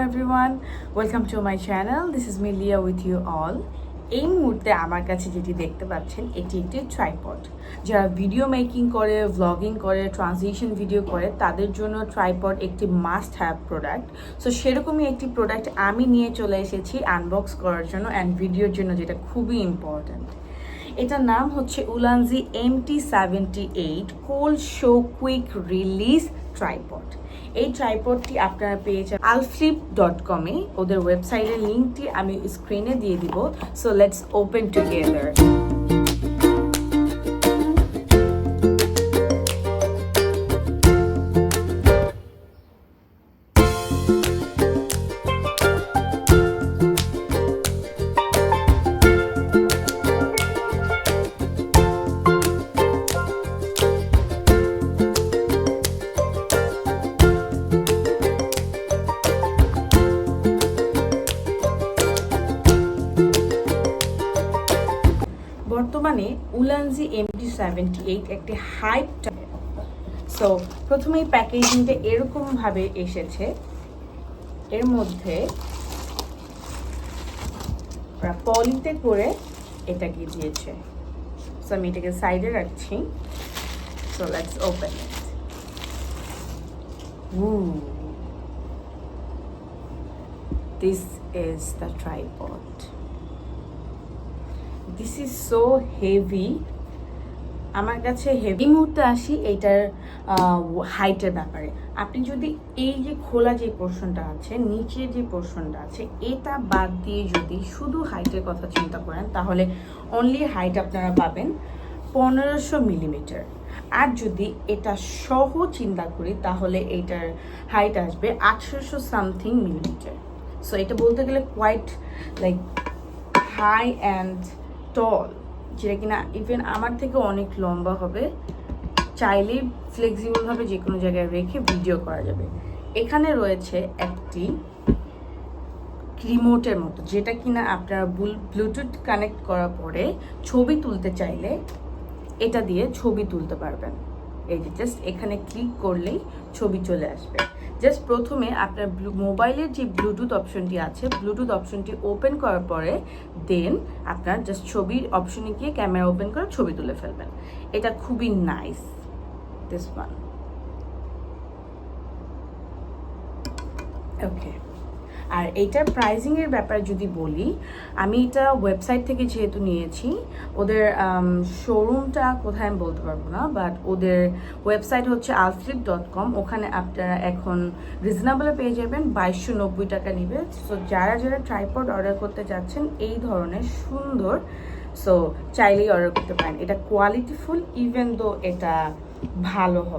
everyone. Welcome to my channel. This is me, Leah, with you all. এই মুহূর্তে আমার কাছে যেটি দেখতে পাচ্ছেন, এটি একটি ট্রাইপড যারা ভিডিও মেকিং করে ভ্লগিং করে ট্রানজিশন ভিডিও করে, তাদের জন্য ট্রাইপড একটি মাস্ট হ্যাভ প্রোডাক্ট সো সেরকমই একটি প্রোডাক্ট আমি নিয়ে চলে এসেছি আনবক্স করার জন্য অ্যান্ড ভিডিওর জন্য, যেটা খুবই ইম্পর্ট্যান্ট এটার নাম হচ্ছে Ulanzi M T seventy eight cold shoe quick release tripod এই ট্রাইপডটি আপনারা পেয়েছেন আলফ্লিপ ডট কমে ওদের ওয়েবসাইটের লিঙ্কটি আমি স্ক্রিনে দিয়ে দিব। সো লেটস ওপেন টুগেদার বর্তমানে উলানজি এমটি সেভেন্টি এইট একটি হাইপ সো প্রথমেই প্যাকেজিংটা এরকম ভাবে এসেছে। এর মধ্যে পলিতে করে এটাকে দিয়েছে। সো আমি এটাকে সাইডে রাখছি। So let's open it This is the. This is so heavy আমার কাছে হেভি মুহূর্তে আসি এইটার হাইটের ব্যাপারে। আপনি যদি এই যে খোলা যে পোর্শনটা আছে নিচে যে পোর্শনটা আছে, এটা বাদ দিয়ে যদি শুধু হাইটের কথা চিন্তা করেন, তাহলে অনলি হাইট আপনারা পাবেন পনেরোশো মিলিমিটার আর যদি এটা সহ চিন্তা করি, তাহলে এটার হাইট আসবে আটশোশো সামথিং মিলিমিটার সো এটা বলতে গেলে quite like high and tall যেটা কিনা ইভেন আমার থেকে অনেক লম্বা হবে, চাইলেই ফ্লেক্সিবলভাবে যে কোনো জায়গায় রেখে ভিডিও করা যাবে। এখানে রয়েছে একটি রিমোটের মতো, যেটা কিনা আপনারা ব্লুটুথ কানেক্ট করার পরে ছবি তুলতে চাইলে এটা দিয়ে ছবি তুলতে পারবেন। এই যে জাস্ট এখানে ক্লিক করলেই ছবি চলে আসবে। জাস্ট প্রথমে আপনার মোবাইলের যে ব্লুটুথ অপশনটি আছে ব্লুটুথ অপশনটি ওপেন করার পরে দেন আপনার জাস্ট ছবির অপশনে গিয়ে ক্যামেরা ওপেন করে ছবি তুলে ফেলবেন। এটা খুবই নাইস দিস ওয়ান ওকে আর এইটার প্রাইজিংয়ের ব্যাপারে যদি বলি, আমি এটা ওয়েবসাইট থেকে যেহেতু নিয়েছি, ওদের শোরুমটা কোথায় আমি বলতে পারব না বাট ওদের ওয়েবসাইট হচ্ছে আলফ্লিপ ডট কম ওখানে আপনারা এখন রিজনেবলে পেয়ে যাবেন, বাইশশো নব্বই টাকা নিবে। সো যারা যারা ট্রাইপড অর্ডার করতে যাচ্ছেন, এই ধরনের সুন্দর সো চাইলেই অর্ডার করতে পারেন। এটা কোয়ালিটিফুল ইভেন দো এটা ভালো হবে।